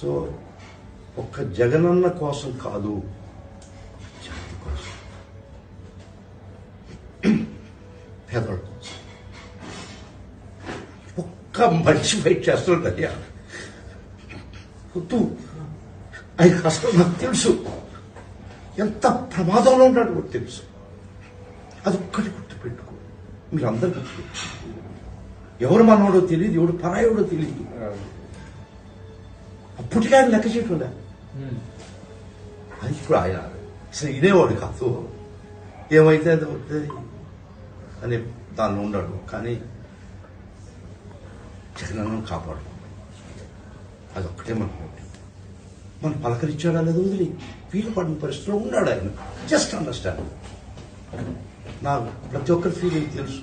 So ఒక్క జగనన్న కోసం కాదు జాతి కోసం. పేదల కోసం. ఒక్క మనిషి ఫైట్ చేస్తుంటయ్యా వద్దు. ఆయన అసలు నాకు తెలుసు. ఎంత ప్రమాదంలో ఉన్నాడు కూడా తెలుసు. అది ఒక్కటి గుర్తుపెట్టుకో. మీరు అందరు గుర్తుపెట్టుకో. ఎవరు మనవాడో తెలియదు ఎవడు పరాయోడో తెలియదు ఆయన లెక్క చేయటంలే అది ఇప్పుడు ఆయన ఇదేవాడు కాదు. ఏమైతే అది అవుతుంది అని దానిలో ఉన్నాడు కానీ జగనన్ను కాపాడు. అది ఒక్కటే మనకు మనం పలకరించాడా లేదా వదిలి? వీలు పడిన పరిస్థితిలో ఉన్నాడు ఆయన. జస్ట్ అండర్స్టాండ్ నాకు ప్రతి ఒక్కరి ఫీలింగ్ తెలుసు.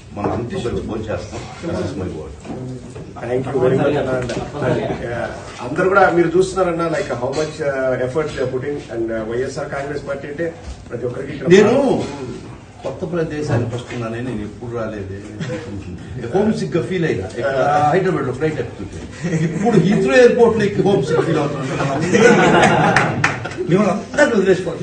మనం అంతా కలిసి భోజనం చేస్తాం. థ్యాంక్ యూ వెరీ మచ్ అందరు కూడా మీరు చూస్తున్నారన్న like how much efforts putting and YSR Congress party అంటే ప్రతి ఒక్కరికి నేను కొత్త ప్రదేశానికి వస్తున్నానే నేను ఎప్పుడు రాలేదు. హోమ్ సిక్గా ఫీల్ అయినా. హైదరాబాద్లో ఫ్లైట్ ఎక్కుతుంటే. ఇప్పుడు హీత్రో ఎయిర్పోర్ట్లో హోమ్ సిక్ ఫీల్ మిమ్మల్ని అందరినీ వదిలేసుకోవాలి